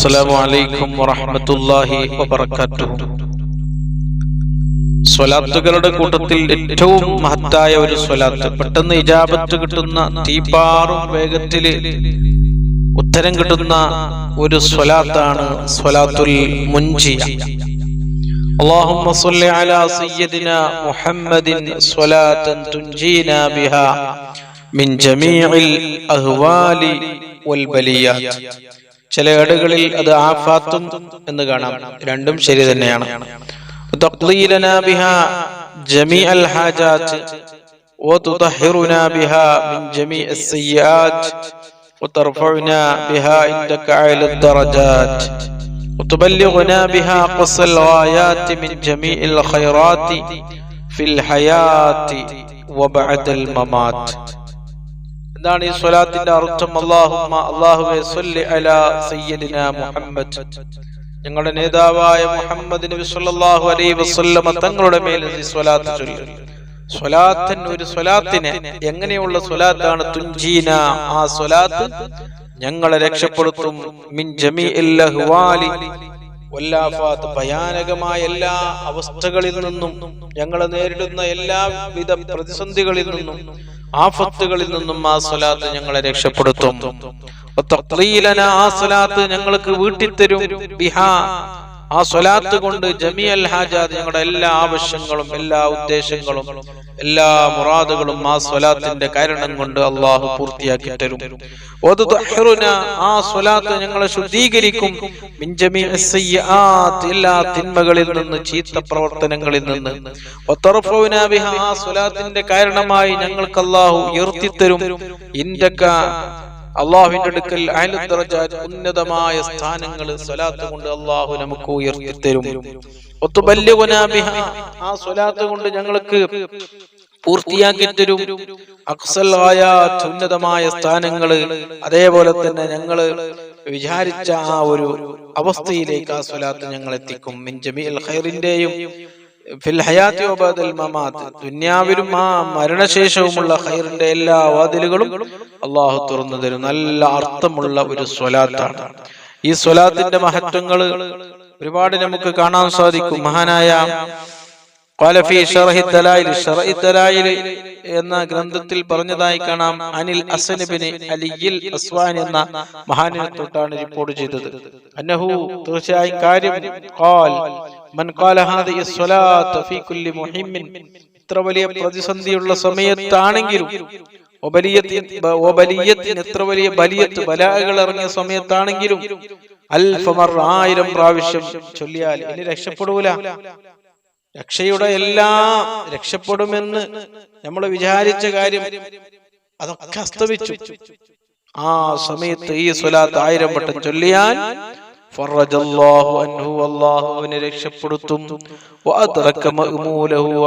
അസ്സലാമു അലൈക്കും വറഹ്മത്തുള്ളാഹി വബറകാതുഹു സ്വലാത്തുകളുടെ കൂട്ടത്തിൽ ഏറ്റവും മഹത്തായ ഒരു സ്വലാത്ത് പെട്ടെന്ന് ഇജാബത്ത് കിട്ടുന്ന തീപാറും വേഗത്തിൽ ഉത്തരം കിട്ടുന്ന ഒരു സ്വലാത്താണ് സ്വലാത്തുൽ മുൻജിയ اللهم صل على سيدنا محمد صلاة تنجينا بها من جميع الأهوال والبليات ചില ഏടുകളിൽ അത് ആഫാത്തും എന്ന് കാണാം രണ്ടും ശരി തന്നെയാണ് تقضيلنا بها جميع الحاجات وتطهرنا بها من جميع السيئات وترفعنا بها عندك أعلى الدرجات وتبلغنا بها قصى الغايات من جميع الخيرات في الحياة وبعد الممات എന്താണ് ഈ സ്വലാത്തിന്റെ അർത്ഥം? അള്ളാഹുമ്മ അള്ളാഹുവെ സല്ലി അലാ സയ്യിദിന മുഹമ്മദ്. ഞങ്ങളുടെ നേതാവായ മുഹമ്മദ് നബി സല്ലല്ലാഹു അലൈഹി വസല്ലമ തങ്ങളുടെ മേൽ ഈ സ്വലാത്ത് ചൊല്ലി. സ്വലാത്തൻ ഒരു സ്വലാത്തിന് എങ്ങനെയുള്ള സ്വലാത്താണ് തുഞ്ചീന ആ സ്വലാത്ത് ഞങ്ങളെ രക്ഷപ്പെടുത്തും. മിൻ ജമീഇൽ അഹ്വാലി വല്ലാഫാത്ത് ഭയാനകമായ എല്ലാ അവസ്ഥകളിൽ നിന്നും ഞങ്ങളെ നേരിടുന്ന എല്ലാവിധ പ്രതിസന്ധികളിൽ നിന്നും ആഫത്തുകളിൽ നിന്നും ആ സ്വലാത്ത് ഞങ്ങളെ രക്ഷപ്പെടുത്തും. ആ സ്വലാത്ത് ഞങ്ങൾക്ക് വീട്ടിത്തരും. ബിഹാ. ആ സ്വലാത്ത് കൊണ്ട് ജമിയൽ ഹാജാദ് ഞങ്ങളുടെ എല്ലാ ആവശ്യങ്ങളും എല്ലാ ഉദ്ദേശങ്ങളും എല്ലാ മുറാദുകളും ആ സ്വലാത്തിന്റെ കാരണം കൊണ്ട് അള്ളാഹു പൂർത്തിയാക്കി തരും. ആ സ്വലാത്ത് ഞങ്ങളെ ശുദ്ധീകരിക്കും. എല്ലാ തിന്മകളിൽ നിന്ന് ചീത്ത പ്രവർത്തനങ്ങളിൽ നിന്ന്. ആ സ്വലാത്തിന്റെ കാരണമായി ഞങ്ങൾക്ക് അള്ളാഹു ഉയർത്തിത്തരും. ഇൻദക അള്ളാഹുവിന്റെ അടുക്കൽ ഉന്നതമായ സ്ഥാനങ്ങൾ കൊണ്ട് അള്ളാഹു നമുക്ക് ഒത്തുബല്യഗുനാ ബിഹാ ആ സ്വലാത്ത് കൊണ്ട് ഞങ്ങൾക്ക് പൂർത്തിയാക്കി തരും. അക്സലായ ഉന്നതമായ സ്ഥാനങ്ങൾ അതേപോലെ തന്നെ ഞങ്ങൾ വിചാരിച്ച ആ ഒരു അവസ്ഥയിലേക്ക് ആ സ്വലാത്ത് ഞങ്ങൾ എത്തിക്കും. മിൻ ജമീൽ ഖൈറിന്റെയും ഫിൽ ദുന്യാവിലും ആ മരണശേഷവുമുള്ള ഖൈറിന്റെ എല്ലാ വാതിലുകളും അള്ളാഹു തുറന്നു തരും. നല്ല അർത്ഥമുള്ള ഒരു സ്വലാത്താണ്. ഈ സ്വലാത്തിന്റെ മഹത്വങ്ങൾ ഒരുപാട് നമുക്ക് കാണാൻ സാധിക്കും. മഹാനായ قال في شرح الدلائل شرح الدلائل എന്ന ഗ്രന്ഥത്തിൽ പറഞ്ഞതായി കാണാം അനിൽ അസനബിന് അലിയിൽ അസ്വാൻ എന്ന മഹാനിനെ തൊട്ടാണ് റിപ്പോർട്ട് ചെയ്തത് അന്നഹു തീർച്ചയായും കാര്യം ഖാൽ മൻ ഖാല ഹാദിഹി സ്വലാത്ത് ഫീ കുല്ലി മുഹിമ്മിൻ ഇത്ര വലിയ പ്രതിസന്ധിയുള്ള സമയത്താണെങ്കിലും ഒബലിയത്തിന് എത്ര വലിയ ബലിയത്ത് ബലാകൾ ഇറങ്ങിയ സമയത്താണെങ്കിലും അൽഫമർ ആയിരം പ്രാവശ്യം ചൊല്ലിയാൽ ഇനി രക്ഷപ്പെടൂല രക്ഷയുടെ എല്ലാ രക്ഷപ്പെടുമെന്ന് നമ്മൾ വിചാരിച്ച കാര്യം അതൊക്കെ അസ്തമിച്ചു. ആ സമയത്ത് ഈ സ്വലാത്ത് ആയിരം വട്ടം ചൊല്ലിയാൽ അവനെ രക്ഷപ്പെടുത്തും.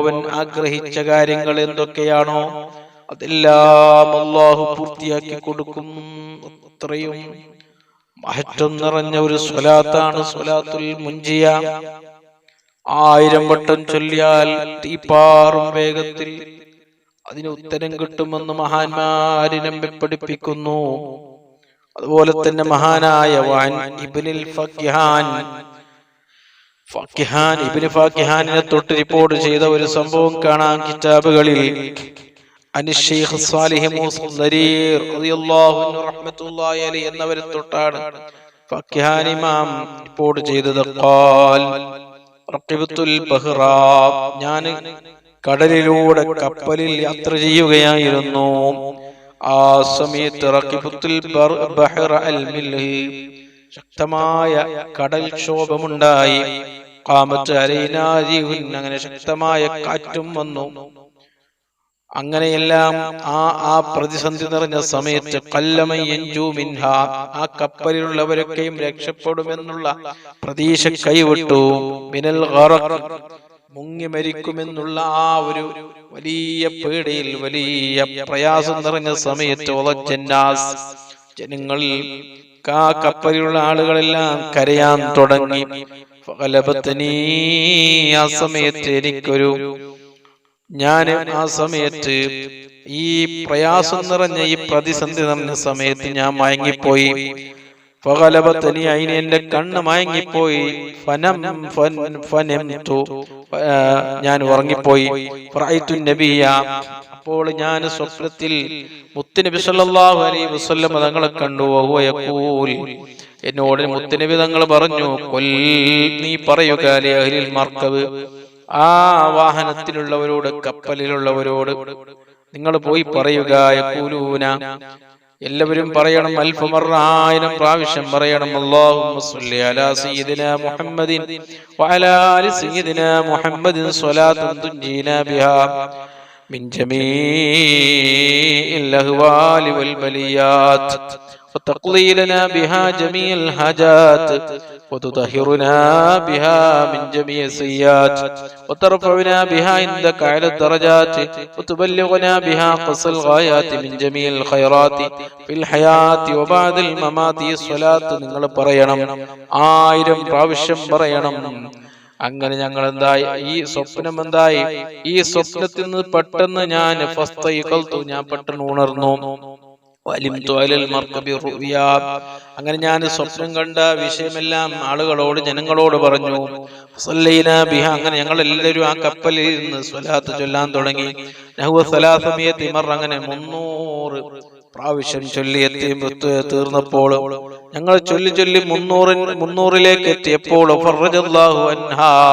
അവൻ ആഗ്രഹിച്ച കാര്യങ്ങൾ എന്തൊക്കെയാണോ അതെല്ലാം അള്ളാഹു പൂർത്തിയാക്കി കൊടുക്കും. അത്രയും മഹത്വം നിറഞ്ഞ ഒരു സ്വലാത്താണ് സ്വലാത്തുൽ മുൻജിയ. ആയിരം വട്ടം ചൊല്ലിയാൽ ഈ പാറും വേഗത്തിൽ. അതിന് ഉത്തരം കിട്ടുമെന്ന് മഹാന്മാര് നമ്മെ പഠിപ്പിക്കുന്നു. അതുപോലെ തന്നെ മഹാനായ വാൻ ഇബ്നിൽ ഫക്കിഹാൻ ഫക്കിഹാൻ ഇബ്നു ഫക്കിഹാനിനെ തൊട്ട് റിപ്പോർട്ട് ചെയ്ത ഒരു സംഭവം കാണാം കിതാബുകളിൽ. അനിഷേഖ് സാലിഹ് എന്നവരെ തൊട്ടാണ് ഫക്കിഹാൻ ഇമാം റിപ്പോർട്ട് ചെയ്തത് ഖാൽ. ഞാൻ കടലിലൂടെ കപ്പലിൽ യാത്ര ചെയ്യുകയായിരുന്നു. ആ സമയത്ത് ശക്തമായ കടൽ ക്ഷോഭമുണ്ടായി. കാമത്ത് അലൈനാരിഹുൻ. അങ്ങനെ ശക്തമായ കാറ്റും വന്നു. അങ്ങനെയെല്ലാം ആ ആ പ്രതിസന്ധി നിറഞ്ഞ സമയത്ത് കല്ലമയ്യഞ്ചു മിൻഹ ആ കപ്പലിലുള്ളവരൊക്കെയും രക്ഷപ്പെടുമെന്നുള്ള പ്രതീക്ഷ കൈവിട്ടു. മിനൽ മുങ്ങി മരിക്കുമെന്നുള്ള ആ ഒരു വലിയ പേടിയിൽ വലിയ പ്രയാസം നിറഞ്ഞ സമയത്ത് ഒളജന്നാസ് ജനങ്ങളിൽ ആ കപ്പലിലുള്ള ആളുകളെല്ലാം കരയാൻ തുടങ്ങി. ആ സമയത്ത് എനിക്കൊരു ഞാൻ ആ സമയത്ത് ഈ പ്രയാസം നിറഞ്ഞ ഈ പ്രതിസന്ധി നിറഞ്ഞ സമയത്ത് ഞാൻ മയങ്ങിപ്പോയി. പകലപത്തനി അയിന് എന്റെ കണ്ണ് മയങ്ങിപ്പോയി. ഫനം ഞാൻ ഉറങ്ങിപ്പോയി. നബിയ. അപ്പോൾ ഞാൻ സ്വപ്നത്തിൽ മുത്തുനബി സല്ലല്ലാഹു അലൈഹി വസല്ലം തങ്ങളെ കണ്ടു. യഖൂൽ. എന്നോട് മുത്തുനബി തങ്ങൾ പറഞ്ഞു കൊൽ നീ പറയുക അഹ്ലിൽ മർക്കബ്. ആ വാഹനത്തിലുള്ളവരോട് കപ്പലിലുള്ളവരോട് നിങ്ങൾ പോയി പറയുക യക്കൂലൂന എല്ലാവരും പറയണം അൽഫമർ ആയിരം പ്രാവശ്യം പറയണം അല്ലാഹുമ്മ സല്ലി അലാ സയ്യിദിന മുഹമ്മദിൻ വഅലാ മുഹമ്മദിൻ മിൻ ജമീഇൽ വൽ لنا بها جميع الحاجات وتطهرنا بها من جميع السيئات وترفعنا بها عندك على الدرجات وتبلغنا بها قص الغايات من جميع الخيرات في الحياة وبعد الممات الصلاة നിങ്ങൾ പറയണം ആയിരം പ്രാവശ്യം പറയണം അങ്ങനെ ഞങ്ങൾ എന്തായി ഈ സ്വപ്നം എന്തായി ഈ സ്വപ്നത്തിൽ നിന്ന് പെട്ടെന്ന് ഞാൻ ഫസ്തൈഖൽതു, ഞാൻ പെട്ടെന്ന് ഉണർന്നു അങ്ങനെ ഞാൻ സ്വപ്നം കണ്ട വിഷയമെല്ലാം ആളുകളോട് ജനങ്ങളോട് പറഞ്ഞു. ബിഹ. അങ്ങനെ ഞങ്ങൾ എല്ലാവരും ആ കപ്പലിൽ നിന്ന് സ്വലാത്ത് ചൊല്ലാൻ തുടങ്ങി. അങ്ങനെ മുന്നൂറ് പ്രാവശ്യം ചൊല്ലി എത്തി തീർന്നപ്പോൾ ഞങ്ങൾ ചൊല്ലി ചൊല്ലി മുന്നൂറിൻ മുന്നൂറിലേക്ക് എത്തിയപ്പോൾ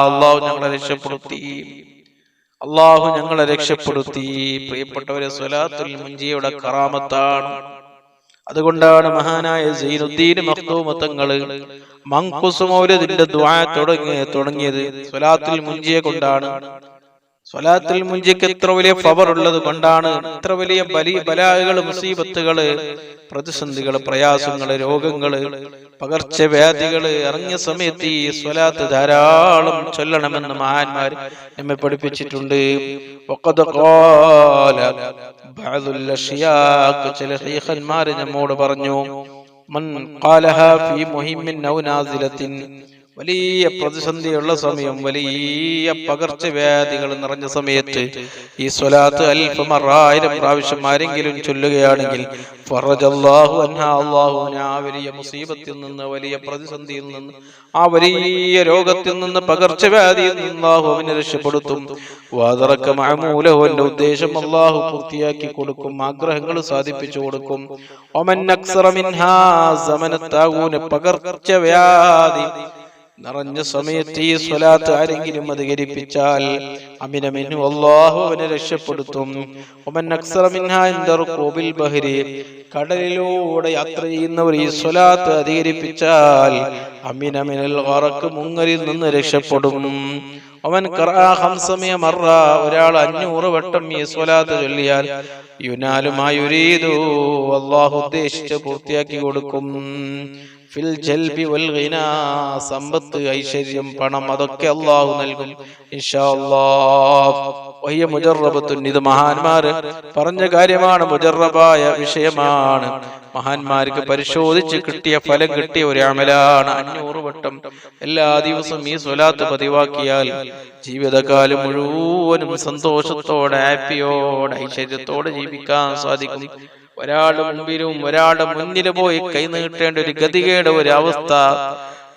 അള്ളാഹു ഞങ്ങളെ രക്ഷപ്പെടുത്തി. അള്ളാഹു ഞങ്ങളെ രക്ഷപ്പെടുത്തി. പ്രിയപ്പെട്ടവരെ സ്വലാത്തുൽ മുഞ്ചിയുടെ കറാമത്താണ്. അതുകൊണ്ടാണ് മഹാനായ സൈനുദ്ദീൻ മക്തൂമത്തങ്ങൾ മങ്കുസ് ദ്വാ ദുആ തുടങ്ങി തുടങ്ങിയത് സ്വലാത്തുൽ മുഞ്ചിയെ കൊണ്ടാണ്. സ്വലാത്തുൽ മുഞ്ചിക്ക് എത്ര വലിയ പവർ ഉള്ളത് കൊണ്ടാണ് ഇത്ര വലിയ ബലി ബലാഹുകൾ മുസീബത്തുകൾ പ്രതിസന്ധികൾ പ്രയാസങ്ങൾ രോഗങ്ങൾ പകർച്ചവ്യാധികൾ ഇറങ്ങിയ സമയത്ത് ഈ സ്വലാത്ത് ധാരാളം ചൊല്ലണമെന്ന് മഹാന്മാർ നമ്മെ പഠിപ്പിച്ചിട്ടുണ്ട്. ചില ശൈഖന്മാർ നമ്മോട് പറഞ്ഞു മൻ ഖാലഹാ ഫീ മുഹിമ്മിൻ ഔ നാസിലത്തിൻ. വലിയ പ്രതിസന്ധിയുള്ള സമയം വലിയ പകർച്ചവ്യാധികൾ നിറഞ്ഞ സമയത്ത് ഈ സ്വലാത്ത് അല്പം അറായിരം പ്രാവശ്യം ആരെങ്കിലും ചൊല്ലുകയാണെങ്കിൽ ആ വലിയ മുസീബത്തിൽ നിന്ന് വലിയ പ്രതിസന്ധിയിൽ നിന്ന് ആ വലിയ രോഗത്തിൽ നിന്ന് പകർച്ചവ്യാധിയിൽ നിന്ന് അല്ലാഹു അവനെ രക്ഷപ്പെടുത്തും. വാതറക്ക മഅമൂലഹു എന്റെ ഉദ്ദേശം അള്ളാഹു പൂർത്തിയാക്കി കൊടുക്കും ആഗ്രഹങ്ങൾ സാധിപ്പിച്ചു കൊടുക്കും. പകർച്ചവ്യാധി. നിറഞ്ഞ സമയത്ത് ഈ സ്വലാത്ത് ആരെങ്കിലും അധികരിപ്പിച്ചാൽ അമിനമിനു അള്ളാഹു അവനെ രക്ഷപ്പെടുത്തും. ഒമൻ റുകൂബിൽ ബഹരി. കടലിലൂടെ യാത്ര ചെയ്യുന്നവർ ഈ സ്വലാത്ത് അധികരിപ്പിച്ചാൽ അമിനമിനൽ വറക്ക് മുങ്ങലിൽ നിന്ന് രക്ഷപ്പെടും. അവൻ ഹംസമയ മറ. ഒരാൾ അഞ്ഞൂറ് വട്ടം ഈ സ്വലാത്ത് ചൊല്ലിയാൽ യുനാലുമായുരീതു അള്ളാഹു ഉദ്ദേശിച്ച് പൂർത്തിയാക്കി കൊടുക്കും. ഫിൽ ജൽബി വൽ ഗിനാ സമ്പത്ത് ഐശ്വര്യം പണം അതൊക്കെ അള്ളാഹു നൽകും. ഇൻഷാ വഹിയ ഇത് മഹാന്മാര് പറഞ്ഞ കാര്യമാണ് മുജറബായ വിഷയമാണ്. മഹാന്മാർക്ക് പരിശോധിച്ച് കിട്ടിയ ഫലം കിട്ടിയ ഒരു അമലാണ്. അഞ്ഞൂറ് വട്ടം എല്ലാ ദിവസവും ഈ സ്വലാത്ത് പതിവാക്കിയാൽ ജീവിതകാലം മുഴുവനും സന്തോഷത്തോടെ ഹാപ്പിയോടെ ഐശ്വര്യത്തോടെ ജീവിക്കാൻ സാധിക്കും. ഒരാളുടെ മുമ്പിലും ഒരാളുടെ മുന്നിൽ പോയി കൈ നീട്ടേണ്ട ഒരു ഗതികേട ഒരു അവസ്ഥ.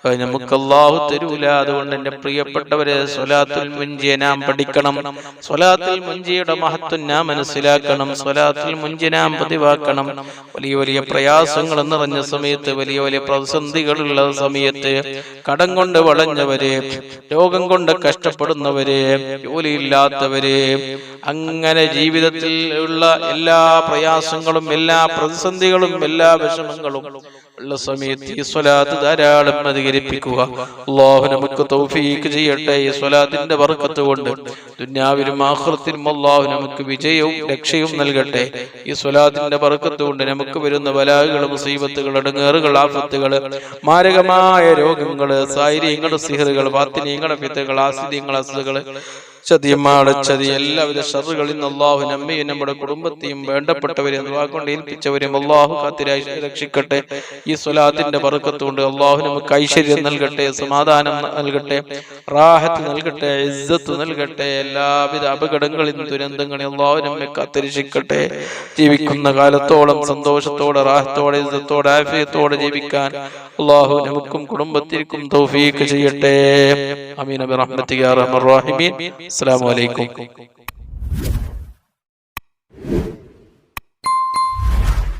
നമുക്ക് അള്ളാഹു തരൂല. അതുകൊണ്ട് എന്റെ പ്രിയപ്പെട്ടവരെ സ്വലാത്തുൽ മുൻജിയെ നാം പഠിക്കണം. സ്വലാത്തുൽ മുൻജിയുടെ മഹത്വം നാം മനസ്സിലാക്കണം. സ്വലാത്തുൽ മുൻജി നാം പതിവാക്കണം. വലിയ വലിയ പ്രയാസങ്ങൾ നിറഞ്ഞ സമയത്ത് വലിയ വലിയ പ്രതിസന്ധികളുള്ള സമയത്ത് കടം കൊണ്ട് വളഞ്ഞവരെ രോഗം കൊണ്ട് കഷ്ടപ്പെടുന്നവരെ ജോലിയില്ലാത്തവരെ അങ്ങനെ ജീവിതത്തിൽ ഉള്ള എല്ലാ പ്രയാസങ്ങളും എല്ലാ പ്രതിസന്ധികളും എല്ലാ വിഷമങ്ങളും ഉള്ള സമയത്ത് ഈ സ്വലാത്ത് ധാരാളം അധികരിപ്പിക്കുക. അള്ളാഹു നമുക്ക് തൗഫീക്ക് ചെയ്യട്ടെ ഈ സ്വലാത്തിന്റെ വർക്കത്ത് കൊണ്ട്. ദുന്യാവിലും ആഹ്റത്തിലും അള്ളാഹു നമുക്ക് വിജയവും രക്ഷയും നൽകട്ടെ. ഈ സ്വലാത്തിന്റെ വർക്കത്ത് കൊണ്ട് നമുക്ക് വരുന്ന ബലാഹുകൾ മുസീബത്തുകൾ അടങ്ങേറുകൾ ആഫത്തുകൾ മാരകമായ രോഗങ്ങൾ സായിരിയങ്ങൾ സിഹറുകൾ വാത്തിനീയങ്ങൾ പിത്തകൾ ആസിദ്യങ്ങൾ അസുഖങ്ങൾ ചതിയമ്മാടെ ചതി എല്ലാവിധ ഷറുകളിൽ നിന്ന് അള്ളാഹു നമ്മയും നമ്മുടെ കുടുംബത്തെയും വേണ്ടപ്പെട്ടവരെയും കൊണ്ട് ഏൽപ്പിച്ചവരെയും അള്ളാഹു കാത്തിരായി രക്ഷിക്കട്ടെ. ഈ സ്വലാത്തിന്റെ പറക്കത്തുകൊണ്ട് അള്ളാഹു നമുക്ക് ഐശ്വര്യം നൽകട്ടെ സമാധാനം നൽകട്ടെ റാഹത്ത് നൽകട്ടെ ഇസ്സത്ത് നൽകട്ടെ എല്ലാവിധ അപകടങ്ങളിൽ നിന്ന് ദുരന്തങ്ങളിൽ അള്ളാഹു നമ്മെ കാത്തിരക്ഷിക്കട്ടെ. ജീവിക്കുന്ന കാലത്തോളം സന്തോഷത്തോടെ റാഹത്തോടെ ഇസ്സത്തോടെ ആഫിയത്തോടെ ജീവിക്കാൻ അള്ളാഹു നമുക്കും കുടുംബത്തിനും തൗഫീഖ് ചെയ്യട്ടെ. അമീൻ ബിറഹ്മതിക യാ അർഹമർ അസ്സലാമു അലൈക്കും.